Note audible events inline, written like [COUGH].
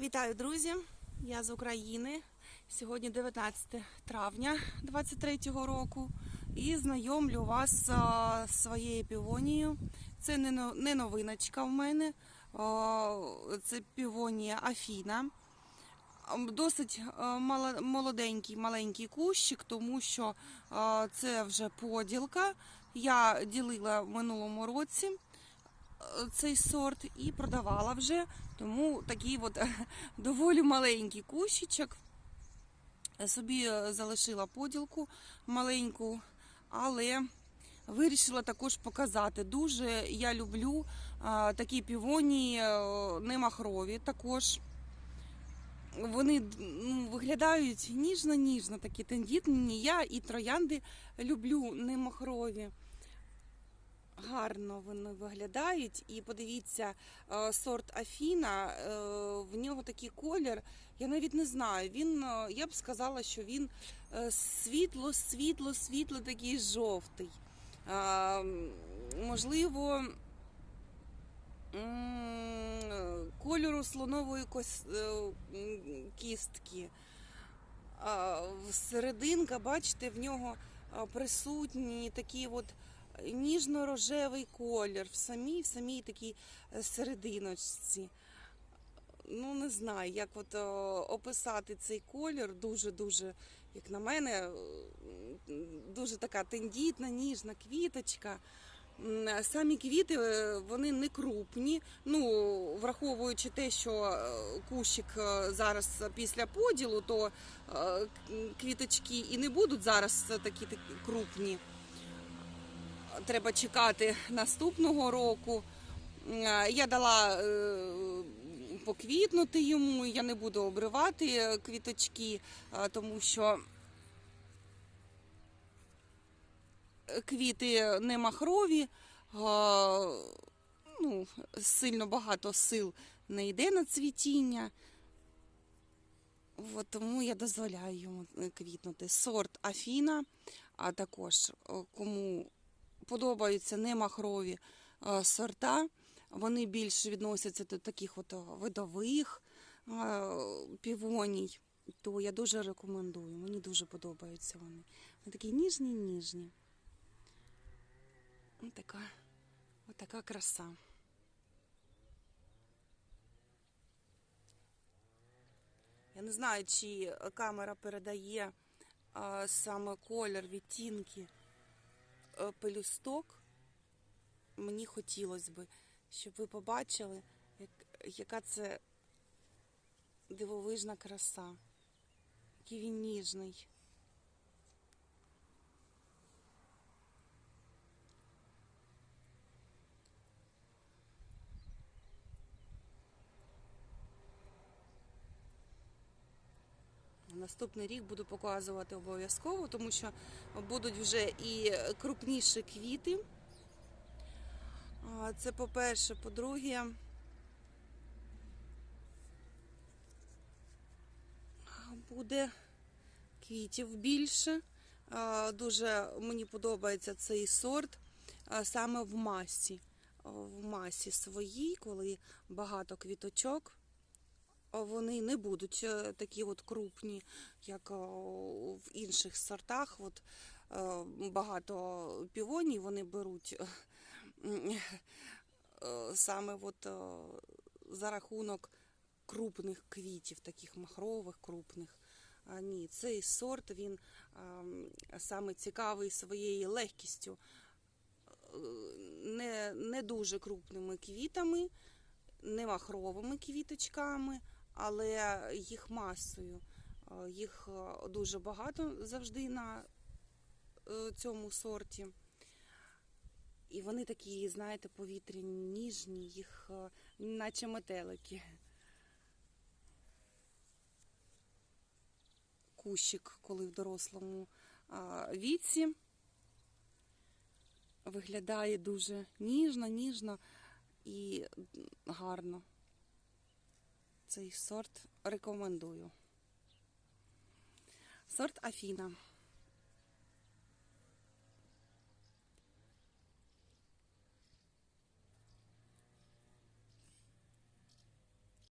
Вітаю, друзі! Я з України. Сьогодні 19 травня 2023 року. І знайомлю вас з своєю півонією. Це не, но- не новиночка в мене. Це півонія Афіна. Досить молоденький маленький кущик, тому що це вже поділка. Я ділила в минулому році цей сорт і продавала вже. Тому такий от [LAUGHS] доволі маленький кущичок. Собі е, залишила поділку маленьку, але вирішила також показати. Дуже я люблю а, такі півонії е, немахрові також. Вони ну, виглядають ніжно-ніжно, такі тендітні. Я і троянди люблю немахрові. Гарно вони виглядають. І подивіться, е, сорт Афіна, е, в нього такий колір. Я навіть не знаю. Він, е, я б сказала, що він світло, світло, світло такий жовтий. Можливо, кольору слонової кістки. Серединка, бачите, в нього а, присутній такий от ніжно-рожевий колір в самій, в самій такій е, серединочці. Ну, не знаю, як от е, описати цей колір. Дуже-дуже, як на мене, е, дуже така тендітна, ніжна квіточка. Самі квіти вони не крупні. Ну, враховуючи те, що кущик зараз після поділу, то квіточки і не будуть зараз такі, такі крупні. Треба чекати наступного року. Е, Я дала е, поквітнути йому, я не буду обривати е, квіточки, тому що квіти не махрові, ну, сильно багато сил не йде на цвітіння. От тому я дозволяю йому квітнути. Сорт Афіна, а також кому подобаються немахрові е, сорта, вони більше відносяться до таких от е, видових е, півоній, то я дуже рекомендую. Мені дуже подобаються вони. Вони такі ніжні-ніжні. Ось така, ось краса. Я не знаю, чи камера передає саме колір, відтінки пелюсток. Мені хотілося б, щоб ви побачили, як, яка це дивовижна краса, який він ніжний. Наступний рік буду показувати обов'язково, тому що будуть вже і крупніші квіти. Це по-перше, по-друге, буде квітів більше. Дуже мені подобається цей сорт саме в масі. В масі своїй, коли багато квіточок. Вони не будуть е, такі от крупні, як е, в інших сортах. От е, багато півоній вони беруть саме от за рахунок крупних квітів, таких махрових, крупних. А ні, цей сорт він е, саме цікавий своєю легкістю, не, не дуже крупними квітами, не махровими квіточками, але їх масою. Е, Їх е, дуже багато завжди на е, цьому сорті. І вони такі, знаєте, повітряні, ніжні, їх наче метелики. Кущик, коли в дорослому віці, виглядає дуже ніжно, ніжно і гарно. Цей сорт рекомендую. Сорт Афіна.